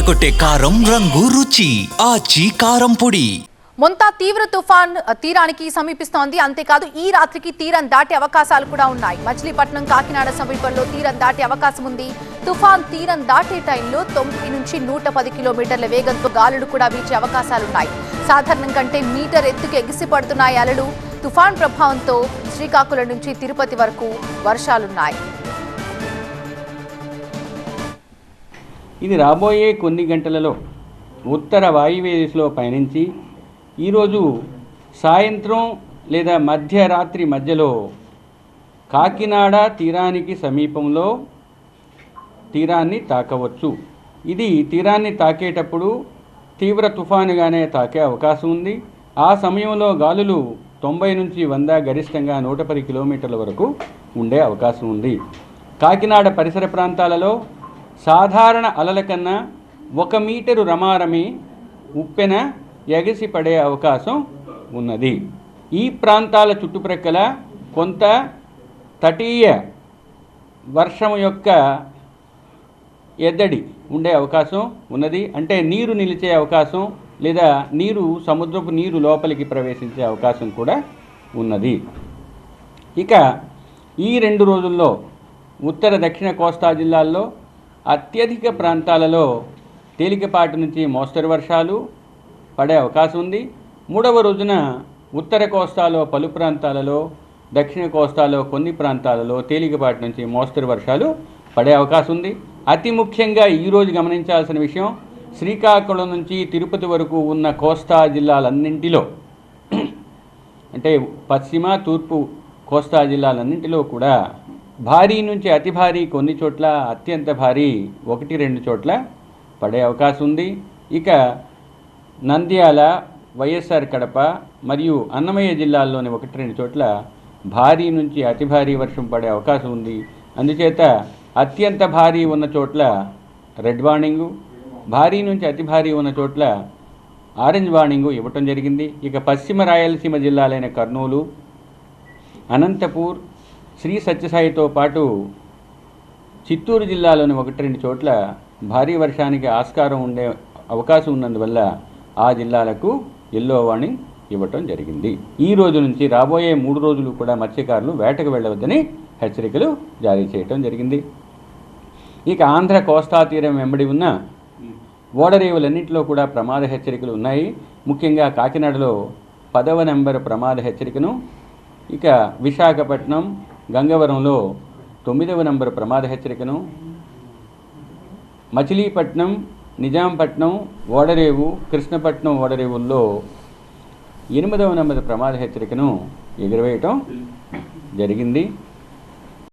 అదరగొట్టే కారం రంగు రుచి ఆచి కారం పొడి. మొంతా తీవ్ర తుఫాన్ తీరానికి సమీపిస్తోంది. అంతేకాదు ఈ రాత్రికి తీరం దాటే అవకాశాలు కూడా ఉన్నాయి. మచిలీపట్నం కాకినాడ సమీపంలో తీరం దాటే అవకాశం ఉంది. తుఫాన్ తీరం దాటే టైంలో తొమ్మిది నుంచి నూట పది కిలోమీటర్ల వేగంతో గాలులు కూడా వీచే అవకాశాలున్నాయి సాధారణం కంటే మీటర్ ఎత్తుకు ఎగిసిపడుతున్నాయి అలలు. తుఫాన్ ప్రభావంతో శ్రీకాకుళం నుంచి తిరుపతి వరకు వర్షాలున్నాయి. ఇది రాబోయే కొన్ని గంటలలో ఉత్తర వాయువ్య పయనించి ఈరోజు సాయంత్రం లేదా మధ్యరాత్రి మధ్యలో కాకినాడ తీరానికి సమీపంలో తీరాన్ని తాకవచ్చు. ఇది తీరాన్ని తాకేటప్పుడు తీవ్ర తుఫానుగానే తాకే అవకాశం ఉంది. ఆ సమయంలో గాలులు తొంభై నుంచి వంద గరిష్టంగా నూట పది కిలోమీటర్ల వరకు ఉండే అవకాశం ఉంది. కాకినాడ పరిసర ప్రాంతాలలో సాధారణ అలల కన్నా ఒక మీటరు రమారమి ఉప్పెన ఎగసి పడే అవకాశం ఉన్నది. ఈ ప్రాంతాల చుట్టుప్రక్కల కొంత తటీయ వర్షం యొక్క ఎద్దడి ఉండే అవకాశం ఉన్నది. అంటే నీరు నిలిచే అవకాశం లేదా నీరు సముద్రపు నీరు లోపలికి ప్రవేశించే అవకాశం కూడా ఉన్నది. ఇక ఈ రెండు రోజుల్లో ఉత్తర దక్షిణ కోస్తా జిల్లాల్లో అత్యధిక ప్రాంతాలలో తేలికపాటి నుంచి మోస్తరు వర్షాలు పడే అవకాశం ఉంది. మూడవ రోజున ఉత్తర కోస్తాలో పలు ప్రాంతాలలో దక్షిణ కోస్తాలో కొన్ని ప్రాంతాలలో తేలికపాటి నుంచి మోస్తరు వర్షాలు పడే అవకాశం ఉంది. అతి ముఖ్యంగా ఈరోజు గమనించాల్సిన విషయం శ్రీకాకుళం నుంచి తిరుపతి వరకు ఉన్న కోస్తా జిల్లాలన్నింటిలో అంటే పశ్చిమ తూర్పు కోస్తా జిల్లాలన్నింటిలో కూడా భారీ నుంచి అతి భారీ కొన్ని చోట్ల అత్యంత భారీ ఒకటి రెండు చోట్ల పడే అవకాశం ఉంది. ఇక నంద్యాల వైఎస్ఆర్ కడప మరియు అన్నమయ్య జిల్లాల్లోని ఒకటి రెండు చోట్ల భారీ నుంచి అతి భారీ వర్షం పడే అవకాశం ఉంది. అందుచేత అత్యంత భారీ ఉన్న చోట్ల రెడ్ వార్నింగు భారీ నుంచి అతి భారీ ఉన్న చోట్ల ఆరెంజ్ వార్నింగు ఇవ్వటం జరిగింది. ఇక పశ్చిమ రాయలసీమ జిల్లాలైన కర్నూలు అనంతపూర్ శ్రీ సత్యసాయితో పాటు చిత్తూరు జిల్లాలోని ఒకటి రెండు చోట్ల భారీ వర్షానికి ఆస్కారం ఉండే అవకాశం ఉన్నందువల్ల ఆ జిల్లాలకు ఎల్లో వార్నింగ్ ఇవ్వటం జరిగింది. ఈ రోజు నుంచి రాబోయే మూడు రోజులు కూడా మత్స్యకారులు వేటకు వెళ్ళవద్దని హెచ్చరికలు జారీ చేయటం జరిగింది. ఇక ఆంధ్ర కోస్తా తీరం వెంబడి ఉన్న ఓడరేవులన్నింటిలో కూడా ప్రమాద హెచ్చరికలు ఉన్నాయి. ముఖ్యంగా కాకినాడలో పదవ నెంబర్ ప్రమాద హెచ్చరికను ఇక విశాఖపట్నం గంగవరంలో తొమ్మిదవ నంబర్ ప్రమాద హెచ్చరికను మచిలీపట్నం నిజాంపట్నం ఓడరేవు కృష్ణపట్నం ఓడరేవుల్లో ఎనిమిదవ నెంబర్ ప్రమాద హెచ్చరికను ఎగురవేయటం జరిగింది.